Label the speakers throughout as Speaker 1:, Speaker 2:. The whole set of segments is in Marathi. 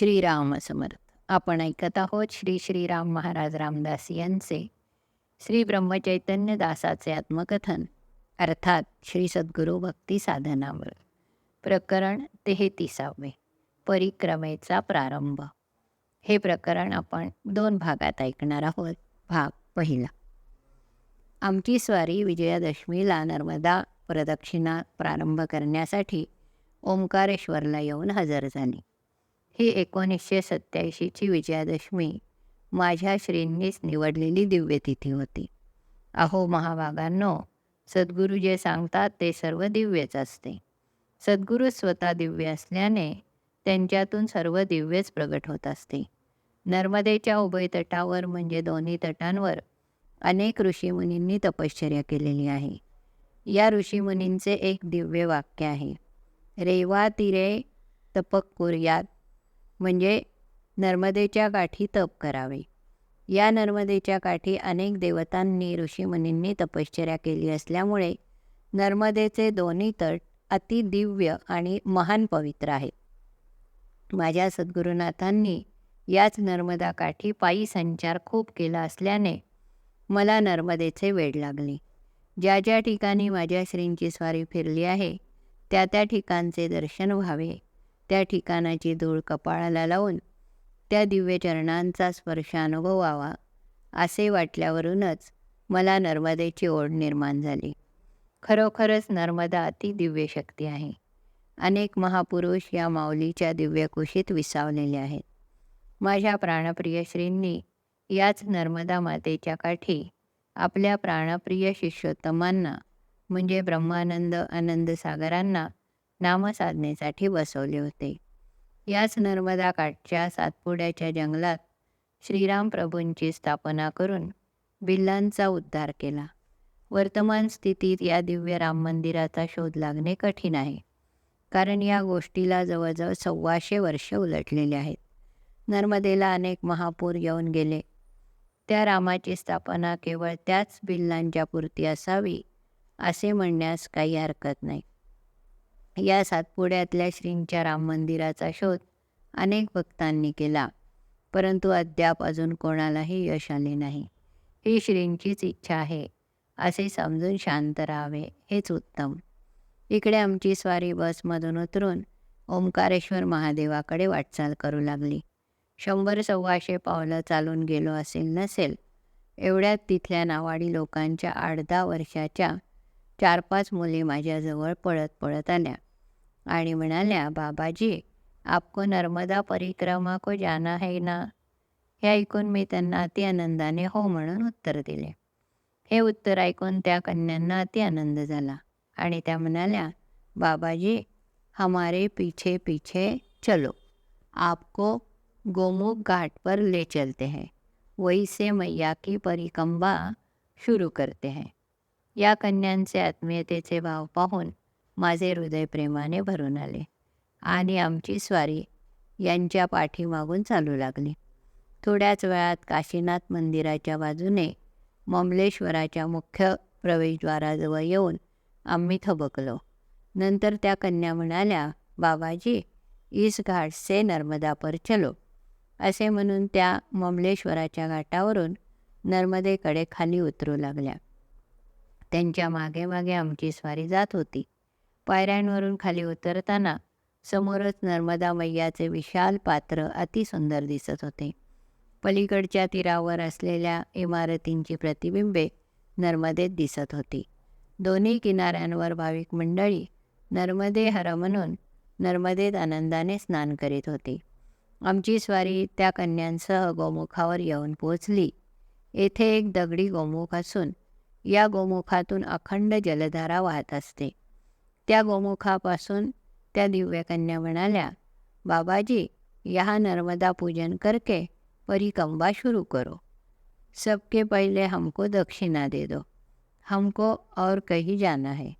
Speaker 1: श्रीराम समर्थ. आपण ऐकत आहोत श्री श्रीराम महाराज रामदास यांचे श्री ब्रह्मचैतन्य दासाचे आत्मकथन अर्थात श्री सद्गुरू भक्ती साधनावर. प्रकरण तेहतीसावे परिक्रमेचा प्रारंभ. हे प्रकरण आपण दोन भागात ऐकणार आहोत. भाग पहिला. आमची स्वारी विजयादशमीला नर्मदा प्रदक्षिणा प्रारंभ करण्यासाठी ओंकारेश्वरला येऊन हजर झाली. ही एकोणीसशे सत्याऐंशीची विजयादशमी. माझ्या श्रींनीच निवडलेली दिव्यतिथी होती. अहो महाभागांनो सद्गुरू जे सांगतात ते सर्व दिव्यच असते. सद्गुरू स्वतः दिव्य असल्याने त्यांच्यातून सर्व दिव्यच प्रगट होत असते. नर्मदेच्या उभय तटावर म्हणजे दोन्ही तटांवर अनेक ऋषीमुनींनी तपश्चर्या केलेली आहे. या ऋषीमुनींचे एक दिव्य वाक्य आहे. रेवा तिरे तपक कुर्यात म्हणजे नर्मदेच्या काठी तप करावे. या नर्मदेच्या काठी अनेक देवतांनी ऋषीमुनींनी तपश्चर्या केली असल्यामुळे नर्मदेचे दोन्ही तट अतिदिव्य आणि महान पवित्र आहेत. माझ्या सद्गुरुनाथांनी याच नर्मदा काठी पायी संचार खूप केला असल्याने मला नर्मदेचे वेड लागले. ज्या ज्या ठिकाणी माझ्या श्रींची स्वारी फिरली आहे त्या त्या ठिकाणचे दर्शन व्हावे. त्या ठिकाणाची धूळ कपाळाला लावून त्या दिव्य चरणांचा स्पर्श अनुभवावा असे वाटल्यावरूनच मला नर्मदेची ओढ निर्माण झाली. खरोखरच नर्मदा अति दिव्य शक्ती आहे. अनेक महापुरुष या माऊलीच्या दिव्य कुशीत विसावलेले आहेत. माझ्या प्राणप्रिय श्रींनी याच नर्मदा मातेच्या काठी आपल्या प्राणप्रिय शिष्योत्तमांना म्हणजे ब्रह्मानंद आनंद सागरांना नामसाधनेसाठी बसवले होते. याच नर्मदा काठच्या सातपुड्याच्या जंगलात श्रीराम प्रभूंची स्थापना करून बिल्लांचा उद्धार केला. वर्तमान स्थितीत या दिव्य राम मंदिराचा शोध लागणे कठीण आहे कारण या गोष्टीला जवळजवळ सव्वाशे वर्ष उलटलेले आहेत. नर्मदेला अनेक महापूर येऊन गेले. त्या रामाची स्थापना केवळ त्याच बिल्लांच्या पुरती असावी असे म्हणण्यास काही हरकत नाही. या सातपुड्यातल्या श्रींच्या राम मंदिराचा शोध अनेक भक्तांनी केला. परंतु अद्याप अजून कोणालाही यश आले नाही. ही श्रींचीच इच्छा आहे असे समजून शांत राहावे हेच उत्तम. इकडे आमची स्वारी बसमधून उतरून ओंकारेश्वर महादेवाकडे वाटचाल करू लागली. शंभर सव्वाशे पावलं चालून गेलो असेल नसेल एवढ्यात तिथल्या नावाडी लोकांच्या आठ दहा वर्षाच्या चार पाच मुली माझ्याजवळ पळत पळत आल्या आणि म्हणाल्या बाबाजी आपको नर्मदा परिक्रमा को जाना है ना? हे ऐकून मी त्यांना अति आनंदाने हो म्हणून उत्तर दिले. हे उत्तर ऐकून त्या कन्यांना अति आनंद झाला आणि त्या म्हणाल्या बाबाजी हमारे पीछे पीछे चलो. आपको गोमुख घाट पर ले चलते हैं. वही से मैया की परिकंबा शुरू करते हैं. या कन्यांचे आत्मीयतेचे भाव पाहून माझे हृदय प्रेमाने भरून आले आणि आमची स्वारी यांच्या पाठीमागून चालू लागली. थोड्याच वेळात काशीनाथ मंदिराच्या बाजूने ममलेश्वराच्या मुख्य प्रवेशद्वाराजवळ येऊन आम्ही थबकलो. नंतर त्या कन्या म्हणाल्या बाबाजी इस घाट से नर्मदा पर चलो. असे म्हणून त्या ममलेश्वराच्या घाटावरून नर्मदेकडे खाली उतरू लागल्या. त्यांच्या मागे मागे आमची स्वारी जात होती. पायऱ्यांवरून खाली उतरताना समोरच नर्मदा मैयाचे विशाल पात्र अतिसुंदर दिसत होते. पलीकडच्या तीरावर असलेल्या इमारतींची प्रतिबिंबे नर्मदेत दिसत होती. दोन्ही किनाऱ्यांवर भाविक मंडळी नर्मदे हर म्हणून नर्मदेत आनंदाने स्नान करीत होती. आमची स्वारी त्या कन्यांसह गोमुखावर येऊन पोचली येथे एक दगडी गोमुख असून या गोमुखातून अखंड जलधारा वाहत असते. त्या गोमुखापासून त्या दिव्यकन्या म्हणाल्या बाबाजी यहाँ नर्मदा पूजन करके परिकंबा शुरू करो. सबके पहिले हमको दक्षिणा दे दो. हमको और कही जाना है.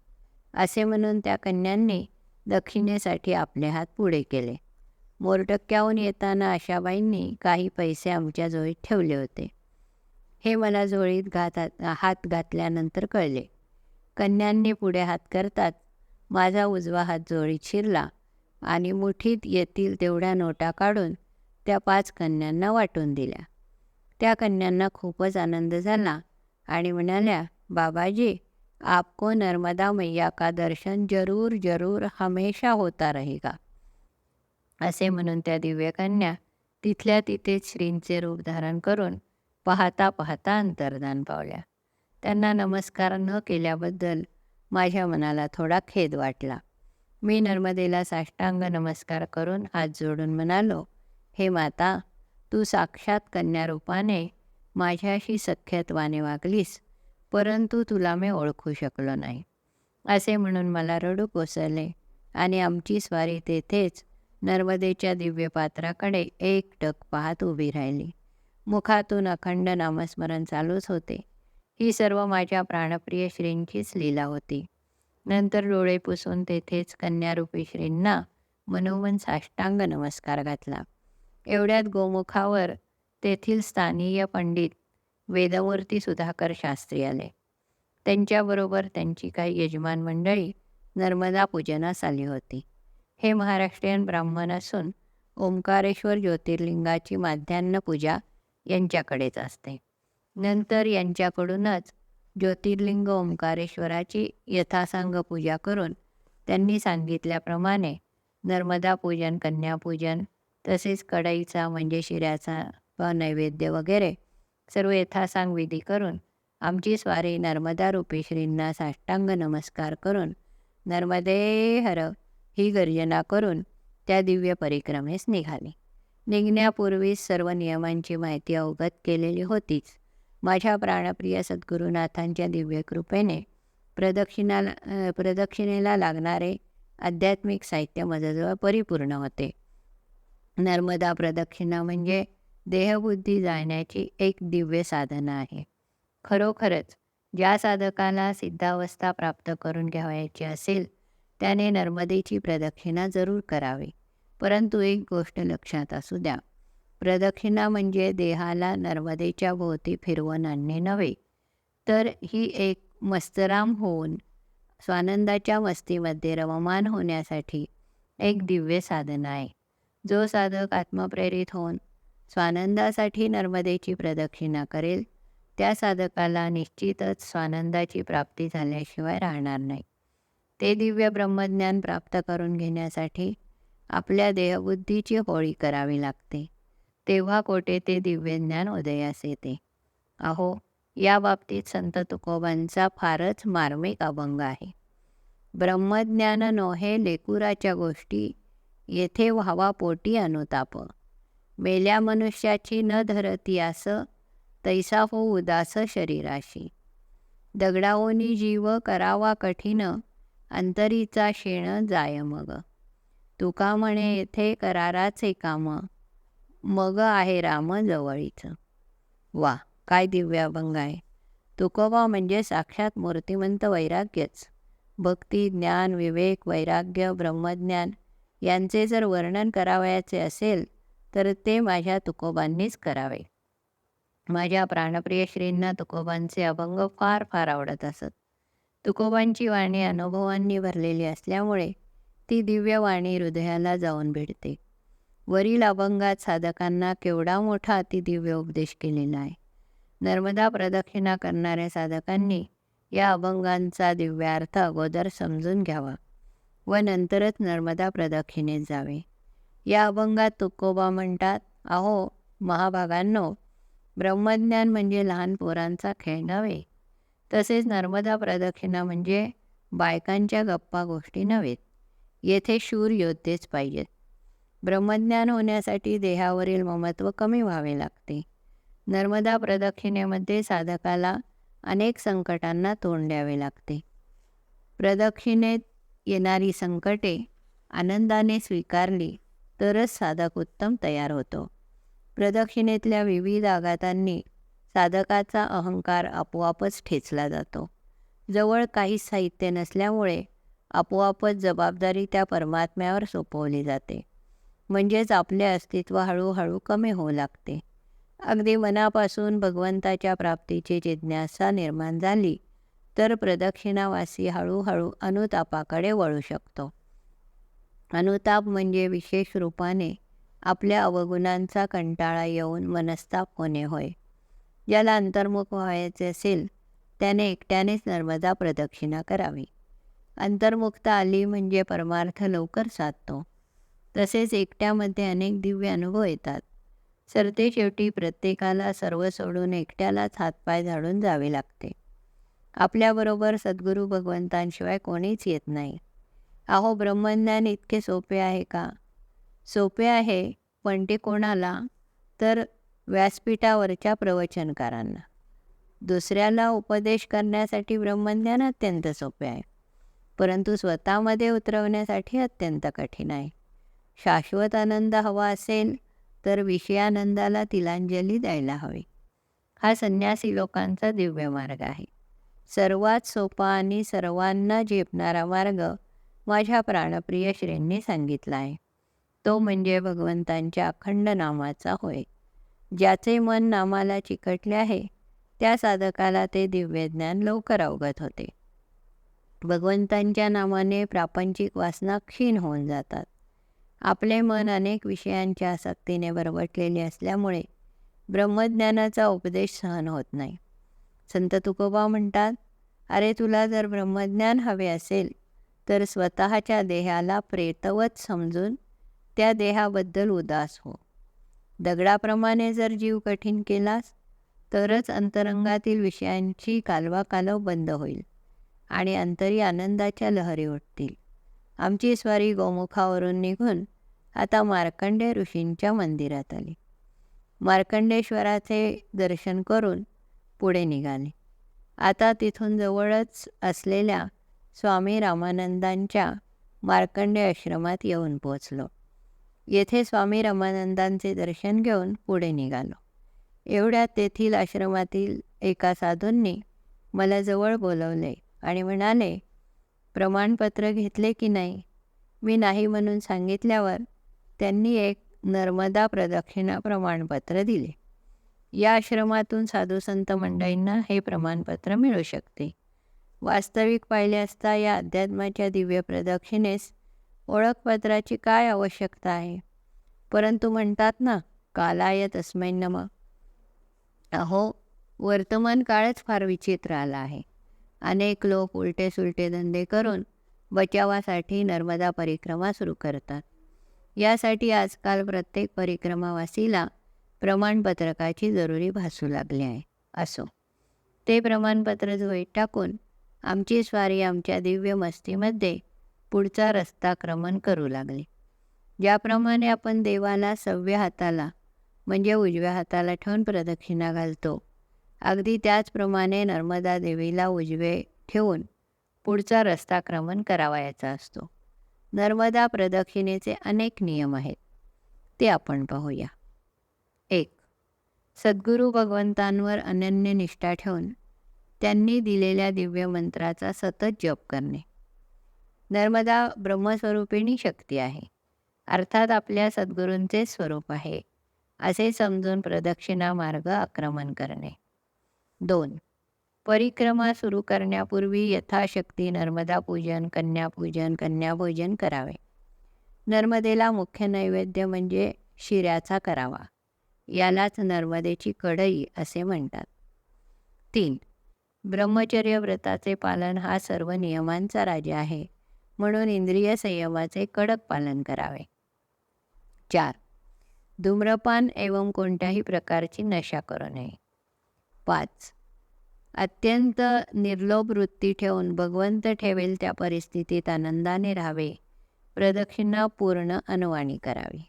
Speaker 1: असे म्हणून त्या कन्यांनी दक्षिणेसाठी आपले हात पुढे केले. मोरटक्क्याहून येताना आशाबाईंनी काही पैसे आमच्या ठेवले होते. हे मला जोळीत घात हात घातल्यानंतर कळले. कन्यांनी पुढे हात करतात. माझा उजवा हात जोळीत शिरला आणि मुठीत येतील तेवढ्या नोटा काढून त्या पाच कन्यांना वाटून दिल्या. त्या कन्यांना खूपच आनंद झाला आणि म्हणाल्या बाबाजी आपको नर्मदा मैया का दर्शन जरूर जरूर हमेशा होता रहेगा. असे म्हणून त्या दिव्यकन्या तिथल्या तिथेच श्रींचे रूप धारण करून पाहता पाहता अंतर्धान पावल्या. त्यांना नमस्कार न केल्याबद्दल माझ्या मनाला थोडा खेद वाटला. मी नर्मदेला साष्टांग नमस्कार करून हात जोडून म्हणालो हे माता तू साक्षात कन्यारूपाने माझ्याशी सख्यत्वाने वागलीस परंतु तुला मी ओळखू शकलो नाही. असे म्हणून मला रडू कोसळले आणि आमची स्वारी तेथेच नर्मदेच्या दिव्य पात्राकडे एकटक पाहत उभी राहिली. मुखातून अखंड नामस्मरण चालूच होते. ही सर्व माझ्या प्राणप्रिय श्रींचीच लीला होती. नंतर डोळे पुसून तेथेच कन्यारूपी श्रींना मनोमन साष्टांग नमस्कार घातला. एवढ्यात गोमुखावर तेथील स्थानीय पंडित वेदमूर्ती सुधाकर शास्त्री आले. त्यांच्याबरोबर त्यांची काही यजमान मंडळी नर्मदा पूजनास आली होती. हे महाराष्ट्रीयन ब्राह्मण असून ओंकारेश्वर ज्योतिर्लिंगाची माध्यान्ह पूजा यांच्याकडेच असते. नंतर यांच्याकडूनच ज्योतिर्लिंग ओंकारेश्वराची यथासांग पूजा करून त्यांनी सांगितल्याप्रमाणे नर्मदा पूजन कन्यापूजन तसेच कढईचा म्हणजे शिऱ्याचा नैवेद्य वगैरे सर्व यथासांग विधी करून आमची स्वारी नर्मदा रूपी श्रींना साष्टांग नमस्कार करून नर्मदे हर ही गर्जना करून त्या दिव्य परिक्रमेस निघाली. निघण्यापूर्वीच सर्व नियमांची माहिती अवगत केलेली होतीच. माझ्या प्राणप्रिय सद्गुरुनाथांच्या दिव्यकृपेने प्रदक्षिणा प्रदक्षिणाला प्रदक्षिणेला लागणारे आध्यात्मिक साहित्य माझ्याजवळ परिपूर्ण होते. नर्मदा प्रदक्षिणा म्हणजे देहबुद्धी जाण्याची एक दिव्य साधना आहे. खरोखरच ज्या साधकाला सिद्धावस्था प्राप्त करून घ्यावयाची असेल त्याने नर्मदेची प्रदक्षिणा जरूर करावी. परंतु एक गोष्ट लक्षात असू द्या. प्रदक्षिणा म्हणजे देहाला नर्मदेच्या भोवती फिरवून आणणे नव्हे. तर ही एक मस्तराम होऊन स्वानंदाच्या मस्तीमध्ये रममान होण्यासाठी एक दिव्य साधन आहे. जो साधक आत्मप्रेरित होऊन स्वानंदासाठी नर्मदेची प्रदक्षिणा करेल त्या साधकाला निश्चितच स्वानंदाची प्राप्ती झाल्याशिवाय राहणार नाही. ते दिव्य ब्रह्मज्ञान प्राप्त करून घेण्यासाठी आपल्या देहबुद्धीची होळी करावी लागते. तेव्हा कोठे ते दिव्य ज्ञान उदयास येते. अहो या बाबतीत संत तुकोबांचा फारच मार्मिक अभंग आहे. ब्रह्मज्ञान नोहे लेकुराच्या गोष्टी येथे व्हावा पोटी अनुताप. मेल्या मनुष्याची न धरती आस तैसा हो उदास शरीराशी. दगडाओनी जीव करावा कठीण अंतरीचा शेण जाय मग. तुका म्हणे येथे कराराचे काम? मग आहे राम जवळीच वा काय दिव्य अभंग आहे. तुकोबा म्हणजे साक्षात मूर्तिमंत वैराग्यच? भक्ती ज्ञान विवेक वैराग्य ब्रह्मज्ञान यांचे जर वर्णन करावयाचे असेल तर ते माझ्या तुकोबांनीच करावे. माझ्या प्राणप्रिय श्रींना तुकोबांचे अभंग फार फार आवडत असत. तुकोबांची वाणी अनुभवांनी भरलेली असल्यामुळे ती दिव्यवाणी हृदयाला जाऊन भिडते. वरील अभंगात साधकांना केवढा मोठा अतिदिव्य उपदेश केलेला आहे. नर्मदा प्रदक्षिणा करणाऱ्या साधकांनी या अभंगांचा दिव्यार्थ अगोदर समजून घ्यावा व नंतरच नर्मदा प्रदक्षिणेत जावे. या अभंगात तुकोबा म्हणतात अहो महाभागांनो ब्रह्मज्ञान म्हणजे लहान पोरांचा खेळ नव्हे. तसेच नर्मदा प्रदक्षिणा म्हणजे बायकांच्या गप्पा गोष्टी नव्हेत. येथे शूर योद्धेच पाहिजेत. ब्रह्मज्ञान होण्यासाठी देहावरील ममत्व कमी व्हावे लागते. नर्मदा प्रदक्षिणेमध्ये साधकाला अनेक संकटांना तोंड द्यावे लागते. प्रदक्षिणेत येणारी संकटे आनंदाने स्वीकारली तरच साधक उत्तम तयार होतो. प्रदक्षिणेतल्या विविध आघातांनी साधकाचा अहंकार आपोआपच ठेचला जातो. जवळ काहीच साहित्य नसल्यामुळे आपोआपच जबाबदारी त्या परमात्म्यावर सोपवली जाते. म्हणजेच आपले अस्तित्व हळूहळू कमी होऊ लागते. अगदी मनापासून भगवंताच्या प्राप्तीची जिज्ञासा निर्माण झाली तर प्रदक्षिणावासी हळूहळू अनुतापाकडे वळू शकतो. अनुताप म्हणजे विशेष रूपाने आपल्या अवगुणांचा कंटाळा येऊन मनस्ताप होणे होय. ज्याला अंतर्मुख व्हायचे असेल त्याने एकट्यानेच नर्मदा प्रदक्षिणा करावी. अंतर्मुक्त आली म्हणजे परमार्थ लवकर साधतो. तसेच एकट्यामध्ये अनेक दिव्य अनुभव येतात. सरते शेवटी प्रत्येकाला सर्व सोडून एकट्यालाच हातपाय झाडून जावे लागते. आपल्याबरोबर सद्गुरू भगवंतांशिवाय कोणीच येत नाही. अहो ब्रह्मज्ञान इतके सोपे आहे का? सोपे आहे पण ते कोणाला? तर व्यासपीठावरच्या प्रवचनकारांना. दुसऱ्याला उपदेश करण्यासाठी ब्रह्मज्ञान अत्यंत सोपे आहे. परंतु स्वतःमध्ये उतरवण्यासाठी अत्यंत कठीण आहे. शाश्वत आनंद हवा असेल तर विषयानंदाला तिलांजली द्यायला हवी. हा संन्यासी लोकांचा दिव्य मार्ग आहे. सर्वात सोपा आणि सर्वांना झेपणारा मार्ग माझ्या प्राणप्रिय श्रींनी सांगितला आहे. तो म्हणजे भगवंतांच्या अखंड नामाचा होय. ज्याचे मन नामाला चिकटले आहे त्या साधकाला ते दिव्यज्ञान लवकर अवगत होते. भगवंतांच्या नामाने प्रापंचिक वासना क्षीण होऊन जातात. आपले मन अनेक विषयांच्या आसक्तीने बरबटलेले असल्यामुळे ब्रह्मज्ञानाचा उपदेश सहन होत नाही. संत तुकोबा म्हणतात अरे तुला जर ब्रह्मज्ञान हवे असेल तर स्वतःच्या देहाला प्रेतवत समजून त्या देहाबद्दल उदास हो. दगडाप्रमाणे जर जीव कठीण केलास तरच अंतरंगातील विषयांची कालवाकालव बंद होईल. आणि अंतरी आनंदाच्या लहरी उठतील. आमची स्वारी गोमुखावरून निघून आता मार्कंडे ऋषींच्या मंदिरात आली. मार्कंडेश्वराचे दर्शन करून पुढे निघाले. आता तिथून जवळच असलेल्या स्वामी रामानंदांच्या मार्कंडे आश्रमात येऊन पोचलो येथे स्वामी रामानंदांचे दर्शन घेऊन पुढे निघालो. एवढ्या तेथील आश्रमातील एका साधूंनी मला जवळ बोलवले आणि म्हणाले प्रमाणपत्र घेतले की नाही? मी नाही म्हणून सांगितल्यावर त्यांनी एक नर्मदा प्रदक्षिणा प्रमाणपत्र दिले. या आश्रमातून साधुसंत मंडळींना हे प्रमाणपत्र मिळू शकते. वास्तविक पाहिले असता या अध्यात्माच्या दिव्य प्रदक्षिणेस ओळखपत्राची काय आवश्यकता आहे? परंतु म्हणतात ना कालाय तस्मै नम. अहो वर्तमान काळच फार विचित्र आला आहे. अनेक लोक उलटे सुलटे धंदे करून बचावासाठी नर्मदा परिक्रमा सुरू करतात. यासाठी आजकाल प्रत्येक परिक्रमावासीला प्रमाणपत्रकाची जरुरी भासू लागली आहे असो. ते प्रमाणपत्र झोईत टाकून आमची स्वारी आमच्या दिव्य मस्तीमध्ये पुढचा रस्ता क्रमण करू लागली. ज्याप्रमाणे आपण देवाला सव्य हाताला म्हणजे उजव्या हाताला ठेवून प्रदक्षिणा घालतो अगदी त्याचप्रमाणे नर्मदा देवीला उजवे ठेवून पुढचा रस्ता क्रमण करावायचा असतो. नर्मदा प्रदक्षिणेचे अनेक नियम आहेत. ते आपण पाहूया. एक सद्गुरू भगवंतांवर अनन्य निष्ठा ठेवून त्यांनी दिलेल्या दिव्य मंत्राचा सतत जप करणे. नर्मदा ब्रह्मस्वरूपिणी शक्ती आहे. अर्थात आपल्या सद्गुरूंचे स्वरूप आहे असे समजून प्रदक्षिणा मार्ग आक्रमण करणे. दोन. परिक्रमा सुरू करण्यापूर्वी यथाशक्ती नर्मदा पूजन कन्यापूजन कन्याभोजन करावे. नर्मदेला मुख्य नैवेद्य म्हणजे शिऱ्याचा करावा. यालाच नर्मदेची कढई असे म्हणतात. तीन. ब्रह्मचर्य व्रताचे पालन हा सर्व नियमांचा राजा आहे. म्हणून इंद्रिय संयमाचे कडक पालन करावे. चार. धूम्रपान एवं कोणत्याही प्रकारची नशा करू नये. पाच. अत्यंत निर्लोभ वृत्ती ठेवून भगवंत ठेवेल त्या परिस्थितीत आनंदाने राहावे. प्रदक्षिणा पूर्ण अनवाणी करावी.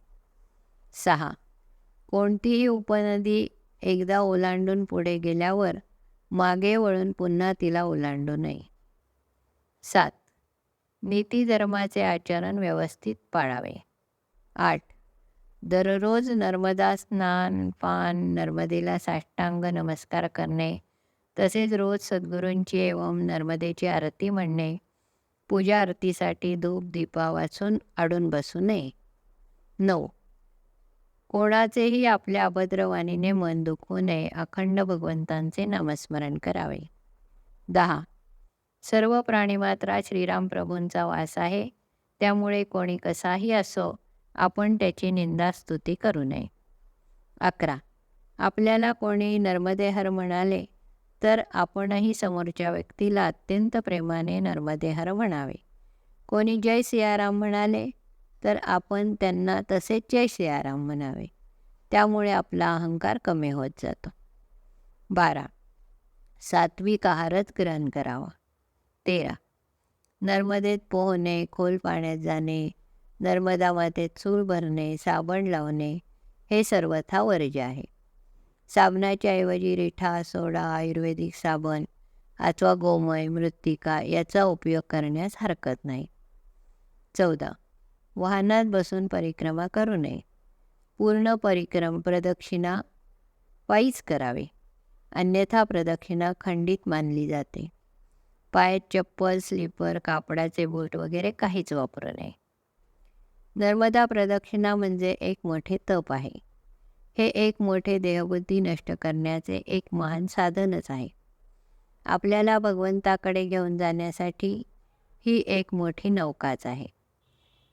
Speaker 1: सहा. कोणतीही उपनदी एकदा ओलांडून पुढे गेल्यावर मागे वळून पुन्हा तिला ओलांडू नये. सात. नीतिधर्माचे आचरण व्यवस्थित पाळावे. आठ. दररोज नर्मदा स्नान पान नर्मदेला साष्टांग नमस्कार करणे तसेच रोज सद्गुरूंची एवं नर्मदेची आरती म्हणणे पूजा आरतीसाठी धूप दीपा वाचून आडून बसू नये. नऊ. कोणाचेही आपल्या अभद्रवाणीने मन दुखू नये अखंड भगवंतांचे नामस्मरण करावे. दहा. सर्व प्राणीमात्रा श्रीराम प्रभूंचा वास आहे त्यामुळे कोणी कसाही असो आपण त्याची निंदा स्तुती करू नये. अकरा. आपल्याला कोणी नर्मदेहर म्हणाले तर आपणही समोरच्या व्यक्तीला अत्यंत प्रेमाने नर्मदेहर म्हणावे. कोणी जय सियाराम म्हणाले तर आपण त्यांना तसेच जय सियाराम म्हणावे. त्यामुळे आपला अहंकार कमी होत जातो. बारा. सात्विक आहारच ग्रहण करावा. तेरा. नर्मदेत पोहणे खोल पाण्यात जाणे नर्मदा मातेत चूळ भरणे साबण लावणे हे सर्वथा वर्ज्य आहे. साबणाच्या ऐवजी रिठा सोडा आयुर्वेदिक साबण अथवा गोमय मृत्तिका याचा उपयोग करण्यास हरकत नाही. चौदा. वाहनात बसून परिक्रमा करू नये. पूर्ण परिक्रम प्रदक्षिणा पायीच करावे. अन्यथा प्रदक्षिणा खंडित मानली जाते. पायात चप्पल स्लीपर कापडाचे बूट वगैरे काहीच वापरू नये. नर्मदा प्रदक्षिणा म्हणजे एक मोठे तप आहे. हे एक मोठे देहबुद्धी नष्ट करण्याचे एक महान साधनच आहे. आपल्याला भगवंताकडे घेऊन जाण्यासाठी ही एक मोठी नौकाच आहे.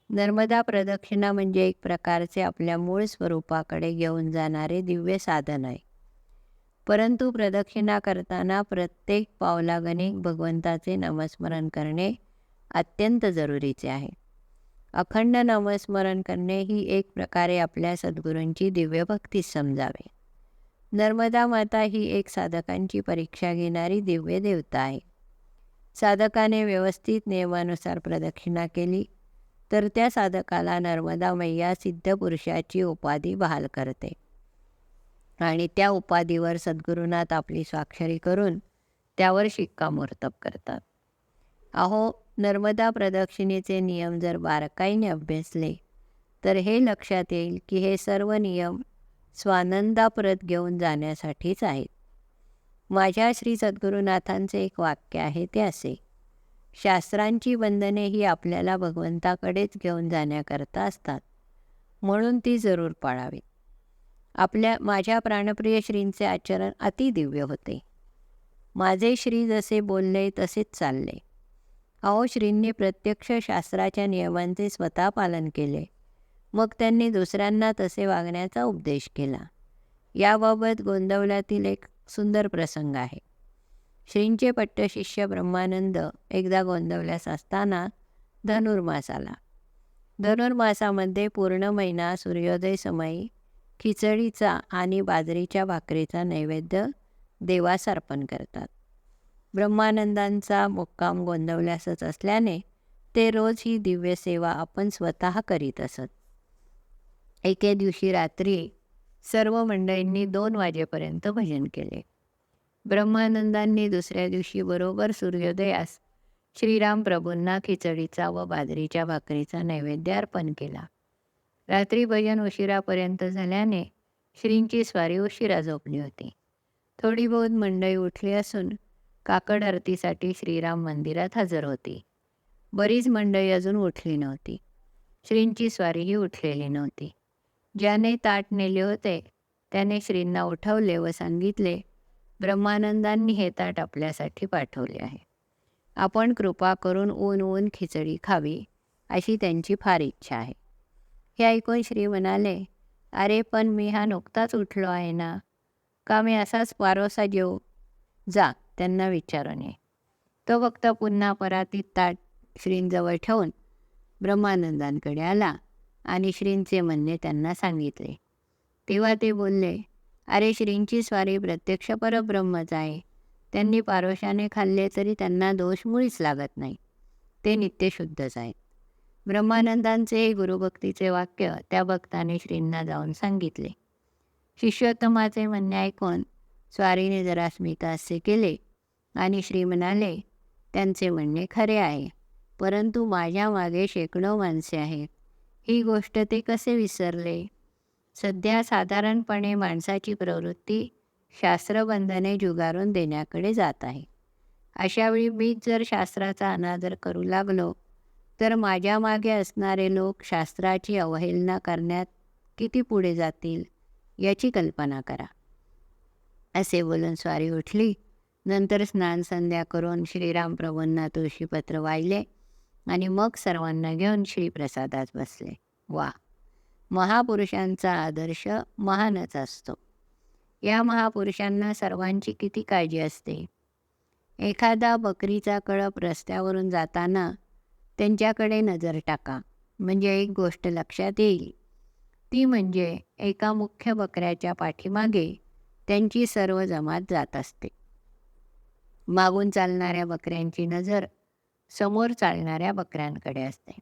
Speaker 1: नर्मदा प्रदक्षिणा म्हणजे एक प्रकारचे आपल्या मूळ स्वरूपाकडे घेऊन जाणारे दिव्य साधन आहे. परंतु प्रदक्षिणा करताना प्रत्येक पावलागणिक भगवंताचे नमस्मरण करणे अत्यंत जरुरीचे आहे. अखंड नामस्मरण करणे ही एक प्रकारे आपल्या सद्गुरूंची दिव्य भक्ती समजावे. नर्मदा माता ही एक साधकांची परीक्षा घेणारी दिव्य देवता आहे. साधकाने व्यवस्थित नियमानुसार प्रदक्षिणा केली तर त्या साधकाला नर्मदा मैया सिद्ध पुरुषाची उपाधी बहाल करते. आणि त्या उपाधीवर सद्गुरुनाथ आपली स्वाक्षरी करून त्यावर शिक्कामोर्तब करतात. अहो नर्मदा प्रदक्षिणेचे नियम जर बारकाईने अभ्यासले तर हे लक्षात येईल की हे सर्व नियम स्वानंदाप्रत घेऊन जाण्यासाठीच आहेत. माझ्या श्री सद्गुरुनाथांचे एक वाक्य आहे ते असे शास्त्रांची बंधने ही आपल्याला भगवंताकडेच घेऊन जाण्याकरता असतात म्हणून ती जरूर पाळावीत आपल्या माझ्या प्राणप्रिय श्रींचे आचरण अतिदिव्य होते. माझे श्री जसे बोलले तसेच चालले. अहो श्रींनी प्रत्यक्ष शास्त्राच्या नियमांचे स्वतः पालन केले. मग त्यांनी दुसऱ्यांना तसे वागण्याचा उपदेश केला. याबाबत गोंदवल्यातील एक सुंदर प्रसंग आहे. श्रींचे पट्टशिष्य ब्रह्मानंद एकदा गोंदवल्यास असताना धनुर्मास आला. धनुर्मासामध्ये पूर्ण महिना सूर्योदय समयी खिचडीचा आणि बाजरीच्या भाकरीचा नैवेद्य देवास अर्पण करतात. ब्रह्मानंदांचा मुक्काम गोंदवल्यासच असल्याने ते रोज ही दिव्य सेवा आपण स्वतः करीत असत. एके दिवशी रात्री सर्व मंडळींनी दोन वाजेपर्यंत भजन केले. ब्रह्मानंदांनी दुसऱ्या दिवशी बरोबर सूर्योदयास श्रीराम प्रभूंना खिचडीचा व बाजरीच्या भाकरीचा नैवेद्य अर्पण केला. रात्री भजन उशिरापर्यंत झाल्याने श्रींची स्वारी उशिरा झोपली होती. थोडी बहुत मंडळी उठली असून काकड आरतीसाठी श्रीराम मंदिरात हजर होती. बरीच मंडळी अजून उठली नव्हती. श्रींची स्वारीही उठलेली नव्हती. ज्याने ताट नेले होते त्याने श्रींना उठवले व सांगितले ब्रह्मानंदांनी हे ताट आपल्यासाठी पाठवले आहे. आपण कृपा करून ऊन ऊन खिचडी खावी अशी त्यांची फार इच्छा आहे. हे ऐकून श्री म्हणाले अरे पण मी हा नुकताच उठलो आहे ना. का मी असाच पारोसा जेऊ? जा त्यांना विचारून ये. तो फक्त पुन्हा परातीत ताट श्रींजवळ ठेवून ब्रह्मानंदांकडे आला आणि श्रींचे म्हणणे त्यांना सांगितले. तेव्हा ते बोलले अरे श्रींची स्वारी प्रत्यक्ष परब्रह्मच आहे. त्यांनी पारोशाने खाल्ले तरी त्यांना दोष मुळीच लागत नाही. ते नित्यशुद्धच आहेत. ब्रह्मानंदांचे गुरुभक्तीचे वाक्य त्या भक्ताने श्रींना जाऊन सांगितले. शिष्योत्तमाचे म्हणणे ऐकून स्वारीने जरा स्मितास्य केले आणि श्री म्हणाले त्यांचे म्हणणे खरे आहे. परंतु माझ्या मागे शेकडो माणसे आहेत. ही गोष्ट ते कसे विसरले? सध्या साधारणपणे माणसाची प्रवृत्ती शास्त्रबंधने जुगारून देण्याकडे जात आहे. अशावेळी मीच जर शास्त्राचा अनादर करू लागलो तर माझ्या मागे असणारे लोक शास्त्राची अवहेलना करण्यात किती पुढे जातील याची कल्पना करा. असे बोलून स्वारी उठली. नंतर स्नान संध्या करून श्रीराम प्रभूंना तुळशीपत्र वाहिले आणि मग सर्वांना घेऊन श्रीप्रसादात बसले. वा! महापुरुषांचा आदर्श महानच असतो. या महापुरुषांना सर्वांची किती काळजी असते? एखादा बकरीचा कळप रस्त्यावरून जाताना त्यांच्याकडे नजर टाका. म्हणजे एक गोष्ट लक्षात येईल. ती म्हणजे एका मुख्य बकऱ्याच्या पाठीमागे त्यांची सर्व जमात जात असते. मागून चालणाऱ्या बकऱ्यांची नजर समोर चालणाऱ्या बकऱ्यांकडे असते.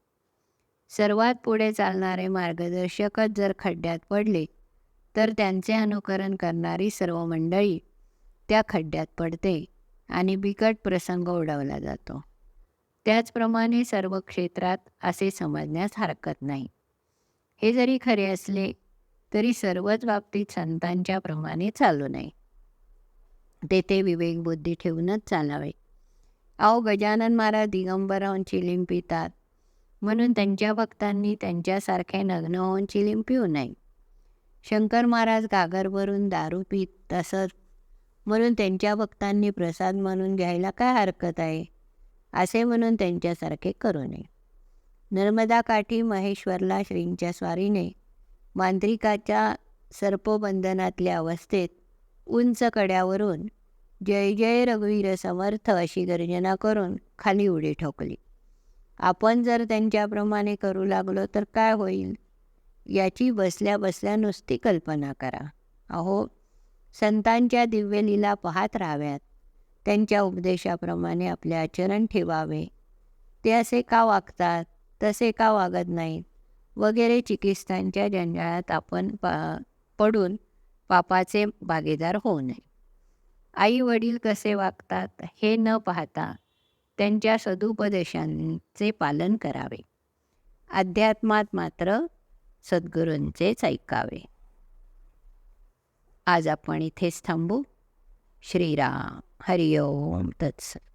Speaker 1: सर्वात पुढे चालणारे मार्गदर्शकच जर खड्ड्यात पडले तर त्यांचे अनुकरण करणारी सर्व मंडळी त्या खड्ड्यात पडते आणि बिकट प्रसंग उडवला जातो. त्याचप्रमाणे सर्व क्षेत्रात असे समजण्यास हरकत नाही. हे जरी खरे असले तरी सर्वच बाबतीत संतांच्या प्रमाणे चालू नये तेथे विवेक बुद्धी ठेवूनच चालावे. अहो गजानन महाराज दिगंबराहून लिंपितात पितात म्हणून त्यांच्या भक्तांनी त्यांच्यासारखे नग्न होऊन चिलीम पिऊ नये शंकर महाराज गागरवरून दारू पित तसंच म्हणून त्यांच्या भक्तांनी प्रसाद म्हणून घ्यायला काय हरकत आहे? असे म्हणून त्यांच्यासारखे करू नये. नर्मदा काठी महेश्वरला श्रींच्या स्वारीने मांत्रिकाच्या सर्पबंधनातल्या अवस्थेत उंच कड्यावरून जय जय रघुवीर समर्थ अशी गर्जना करून खाली उडी ठोकली. आपण जर त्यांच्याप्रमाणे करू लागलो तर काय होईल? याची बसल्या बसल्या नुसती कल्पना करा. अहो संतांच्या दिव्यलीला पाहत राहाव्यात. त्यांच्या उपदेशाप्रमाणे आपले आचरण ठेवावे. ते असे का वागतात? तसे का वागत नाहीत? वगैरे चिकित्सांच्या जंजाळात आपण पा पडून पापाचे भागीदार होऊ नये. आई वडील कसे वागतात हे न पाहता त्यांच्या सदुपदेशांचे पालन करावे. अध्यात्मात मात्र सद्गुरूंचेच ऐकावे. आज आपण इथेच थांबू. श्रीराम हरिओम तत्सत.